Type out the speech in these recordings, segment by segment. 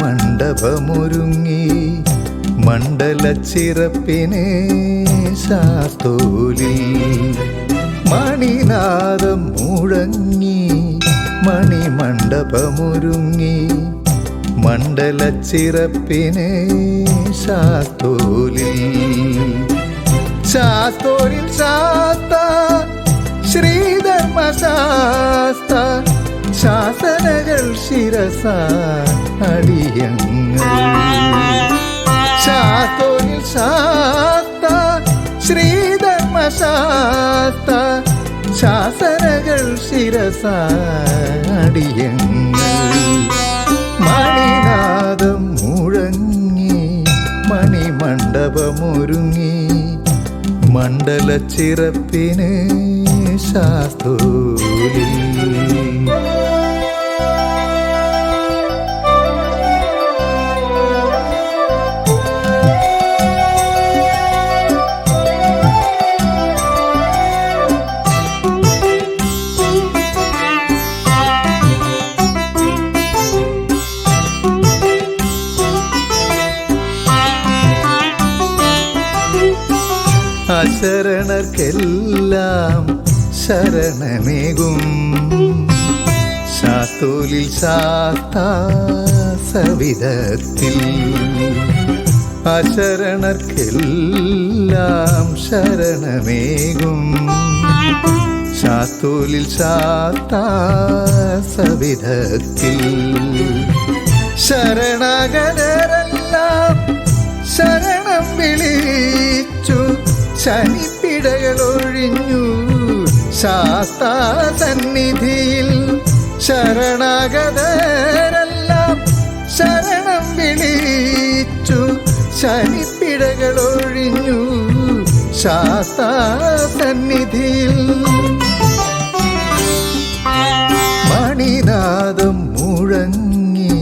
മണ്ഡപമൊരുങ്ങി മണ്ഡലച്ചിറപ്പിന് ശാസ്തോലി മണിനാദം മുഴങ്ങി മണിമണ്ഡപമൊരുങ്ങി മണ്ഡലച്ചിറപ്പിന് ശാസ്തോലി ശാസ്തോരിൽ ശിരസ അടിയങ്ങൾ ശാസ്തോരിൽ ശാസ്ത ശ്രീധർമ്മശാസ്ത ശാസനകൾ ശിരസ അടിയങ്ങൾ മണിനാദം മുഴങ്ങി മണിമണ്ഡപമൊരുങ്ങി മണ്ഡലച്ചിറപ്പിന് ശാസ്തോലി. അശരണർക്കെല്ലാം ശരണമേകും. ശാത്തോലിൽ ശാസ്ത സവിധത്തിൽ അശരണർക്കെല്ലാം ശരണമേകും. ശാത്തോലിൽ ശാസ്ത സവിധത്തിൽ ശരണാഗതരെല്ലാം ശരണം വിളിച്ചു ശനിപ്പിടകളൊഴിഞ്ഞു ശാസ്താ സന്നിധിയിൽ ശരണാഗതരെല്ലാം ശരണം വിളിച്ചു. ശനിപ്പിടകളൊഴിഞ്ഞു ശാസ്താ സന്നിധിയിൽ മണിനാദം മുഴങ്ങി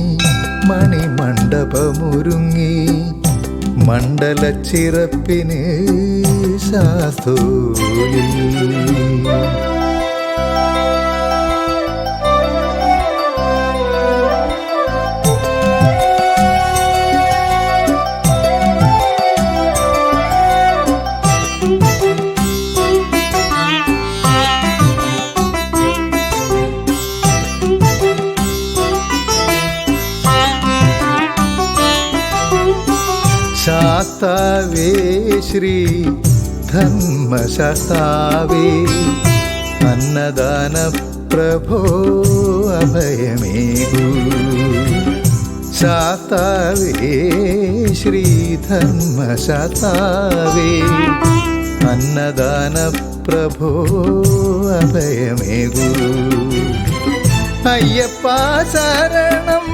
മണിമണ്ഡപമുരുങ്ങി മണ്ഡലച്ചിറപ്പിന് ശാസ്തോലി ശാസ്താവേ ശ്രീ ധർമ്മശാസ്താവേ അന്നദാന പ്രഭോ അഭയമേകൂ. ശാസ്താവേ ശ്രീധർമ്മശാസ്താവേ അന്നദാന പ്രഭോ അഭയമേകൂ. അയ്യപ്പ ശരണം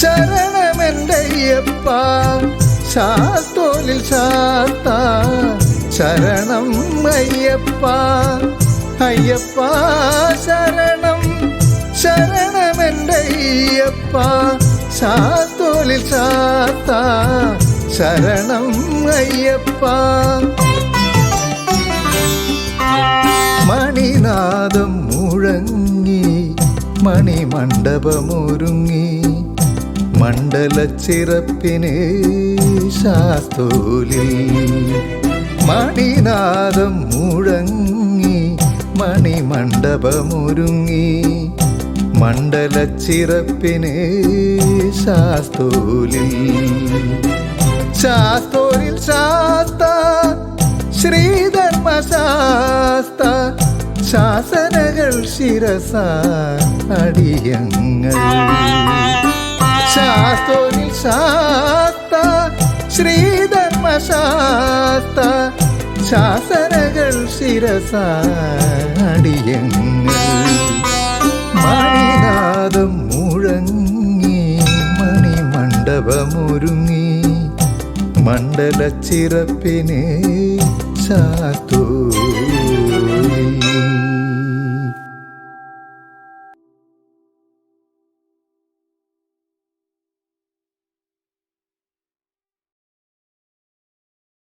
ശരണമെന്തയ്യപ്പ ശാസ്തോലിൽ ശാസ്ത ശരണം അയ്യപ്പ അയ്യപ്പ ശരണം. ശരണമെന്റെ അയ്യപ്പ സാത്തോലിൽ സാത്ത ശരണം അയ്യപ്പ. മണിനാദം മുഴങ്ങി മണിമണ്ഡപമൊരുങ്ങി മണ്ഡലച്ചിറപ്പിന് ശാസ്തോലി മണിനാദം മുഴങ്ങി മണിമണ്ഡപമൊരുങ്ങി മണ്ഡലച്ചിറപ്പിന് ശാസ്തൂലിൽ. ശാസ്തൂരിൽ ശാസ്ത ശ്രീധർമ്മശാസ്ത ശാസനകൾ ശിരസ അടിയങ്ങൾ. ശാസ്തൂരിൽ ശാസ്ത ശ്രീധർമ്മശാസ്ത ശാസനകൾ ശിരസാടിയ മണിനാദം മുഴങ്ങി മണിമണ്ഡപമൊരുങ്ങി മണ്ഡലച്ചിറപ്പിന് ശാസ്തോലി